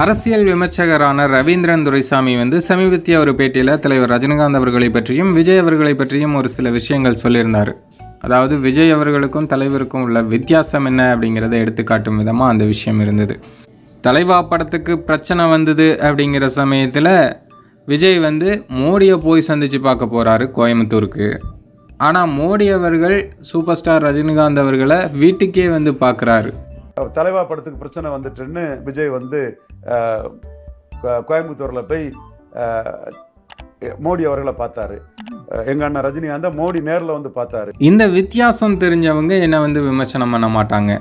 அரசியல் விமர்சகரான ரவீந்திரன் துரைசாமி வந்து சமீபத்திய ஒரு பேட்டியில் தலைவர் ரஜினிகாந்த் அவர்களை பற்றியும் விஜய் அவர்களை பற்றியும் ஒரு சில விஷயங்கள் சொல்லியிருந்தார். அதாவது விஜய் அவர்களுக்கும் தலைவருக்கும் உள்ள வித்தியாசம் என்ன அப்படிங்கிறத எடுத்துக்காட்டும் விதமாக அந்த விஷயம் இருந்தது. தலைவா படத்துக்கு பிரச்சனை வந்தது அப்படிங்கிற சமயத்தில் விஜய் வந்து மோடியை போய் சந்தித்து பார்க்க போகிறாரு கோயம்புத்தூருக்கு. ஆனால் மோடி அவர்கள் சூப்பர் ஸ்டார் ரஜினிகாந்த் அவர்களை வீட்டுக்கே வந்து பார்க்குறாரு. தலைவா படத்துக்கு பிரச்சனை வந்துட்டுன்னு விஜய் வந்து கோயம்புத்தூரில் போய் மோடி அவர்களை பார்த்தாரு. அஹ், எங்க அண்ணன் ரஜினிகாந்த மோடி நேரில் வந்து பார்த்தாரு. இந்த வித்தியாசம் தெரிஞ்சவங்க என்னை வந்து விமர்சனம் பண்ண மாட்டாங்க.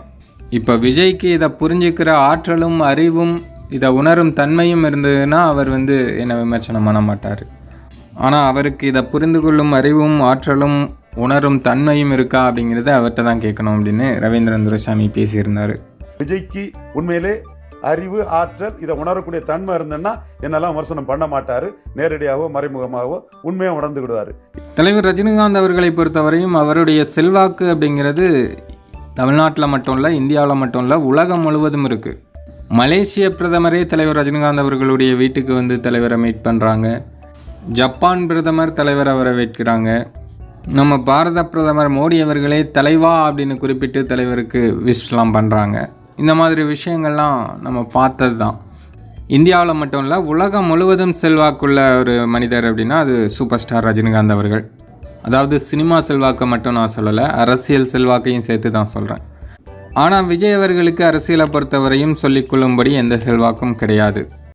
இப்போ விஜய்க்கு இதை புரிஞ்சுக்கிற ஆற்றலும் அறிவும் இதை உணரும் தன்மையும் இருந்ததுன்னா அவர் வந்து என்னை விமர்சனம் பண்ண மாட்டார். ஆனால் அவருக்கு இதை புரிந்து கொள்ளும் அறிவும் ஆற்றலும் உணரும் தன்மையும் இருக்கா அப்படிங்கிறத அவர்கிட்ட தான் கேட்கணும் அப்படின்னு ரவீந்திரன் துரைசாமி பேசியிருந்தார். விஜய்க்கு உண்மையிலே அறிவு ஆற்றல் இதை உணரக்கூடிய தன்மை இருந்ததுன்னா என்னெல்லாம் விமர்சனம் பண்ண மாட்டாரு. நேரடியாகவோ மறைமுகமாகவோ உண்மையை உணர்ந்துக்கிடுவாரு தலைவர் ரஜினிகாந்த் அவர்களை பொறுத்தவரையும் அவருடைய செல்வாக்கு அப்படிங்கிறது தமிழ்நாட்டில் மட்டும் இல்லை இந்தியாவில் மட்டும் இல்லை உலகம் முழுவதும் இருக்குது மலேசிய பிரதமரே தலைவர் ரஜினிகாந்த் அவர்களுடைய வீட்டுக்கு வந்து தலைவரை மீட் பண்ணுறாங்க ஜப்பான் பிரதமர் தலைவர் அவரை வைக்கிறாங்க நம்ம பாரத பிரதமர் மோடி அவர்களே தலைவா அப்படின்னு குறிப்பிட்டு தலைவருக்கு விஷ்லாம் பண்ணுறாங்க இந்த மாதிரி விஷயங்கள்லாம் நம்ம பார்த்தது தான் இந்தியாவில் மட்டும் இல்லை உலகம் முழுவதும் செல்வாக்குள்ள ஒரு மனிதர் அப்படின்னா அது சூப்பர் ஸ்டார் ரஜினிகாந்த் அவர்கள். அதாவது சினிமா செல்வாக்கை மட்டும் நான் சொல்லலை அரசியல் செல்வாக்கையும் சேர்த்து தான் சொல்கிறேன் ஆனால் விஜய் அவர்களுக்கு அரசியலை பொறுத்தவரையும் சொல்லிக்கொள்ளும்படி எந்த செல்வாக்கும் கிடையாது.